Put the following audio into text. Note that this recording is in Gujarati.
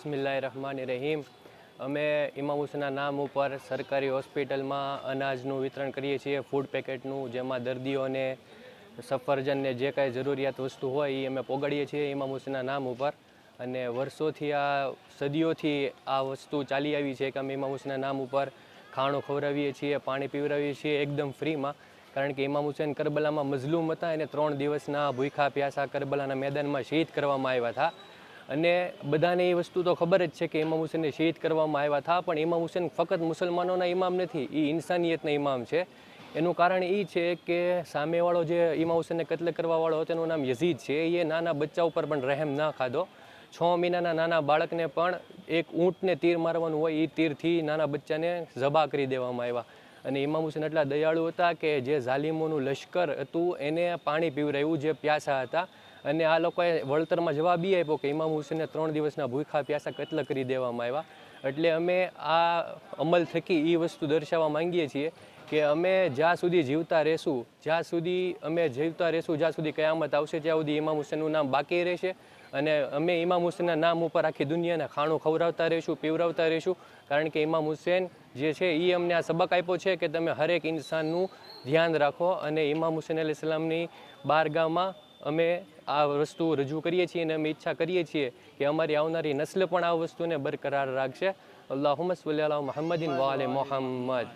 બિસ્મિલ્લાહ રહમાન રહીમ અમે ઇમામ હુસેનના નામ ઉપર સરકારી હોસ્પિટલમાં અનાજનું વિતરણ કરીએ છીએ ફૂડ પેકેટનું જેમાં દર્દીઓને સફરજનને જે કાંઈ જરૂરિયાત વસ્તુ હોય એ અમે પોગાડીએ છીએ ઇમામ હુસેનના નામ ઉપર. અને વર્ષોથી આ, સદીઓથી આ વસ્તુ ચાલી આવી છે કે અમે ઇમામ હુસેનના નામ ઉપર ખાણું ખવડાવીએ છીએ, પાણી પીવડાવીએ છીએ એકદમ ફ્રીમાં. કારણ કે ઇમામ હુસેન કરબલામાં મઝલૂમ હતા અને ત્રણ દિવસના ભૂખા પ્યાસા કરબલાના મેદાનમાં શહીદ કરવામાં આવ્યા હતા. અને બધાને એ વસ્તુ તો ખબર જ છે કે ઇમામ હુસેનને શહીદ કરવામાં આવ્યા હતા પણ ઇમામ હુસેન ફક્ત મુસલમાનોના ઇમામ નથી એ ઇન્સાનિયતના ઇમામ છે. એનું કારણ એ છે કે સામેવાળો જે ઇમામ હુસેનને કત્લ કરવાવાળો હતો એનું નામ યઝીદ છે. એ નાના બચ્ચા ઉપર પણ રહેમ ના ખાધો. છ મહિનાના નાના બાળકને પણ એક ઊંટને તીર મારવાનું હોય એ તીરથી નાના બચ્ચાને ઝબા કરી દેવામાં આવ્યા. અને ઇમામ હુસેન એટલા દયાળુ હતા કે જે ઝાલિમોનું લશ્કર હતું, એને પાણી પીવરાયું, જે પ્યાસા હતા. અને આ લોકોએ વળતરમાં જવાબ એ આપ્યો કે ઇમામ હુસેનને ત્રણ દિવસના ભૂખા પ્યાસા કત્લ કરી દેવામાં આવ્યા. એટલે અમે આ અમલ થકી એ વસ્તુ દર્શાવવા માંગીએ છીએ કે અમે જ્યાં સુધી જીવતા રહેશું, જ્યાં સુધી અમે જીવતા રહેશું, જ્યાં સુધી કયામત આવશે, ત્યાં સુધી ઇમામ હુસેનનું નામ બાકી રહેશે. અને અમે ઇમામ હુસેનના નામ ઉપર આખી દુનિયાના ખાણું ખવડાવતા રહીશું, પીવરાવતા રહીશું. કારણ કે ઇમામ હુસેન જે છે એ અમને આ સબક આપ્યો છે કે તમે હરેક ઇન્સાનનું ધ્યાન રાખો. અને ઇમામ હુસેન અલી ઇસ્લામની બારગામાં અમે આ વસ્તુ રજૂ કરીએ છીએ અને અમે ઈચ્છા કરીએ છીએ કે અમારી આવનારી નસ્લ પણ આ વસ્તુને બરકરાર રાખશે. અલ્લાહુમ્મ સલ્લી અલા મુહમ્મદિન વાલે મોહમ્મદ.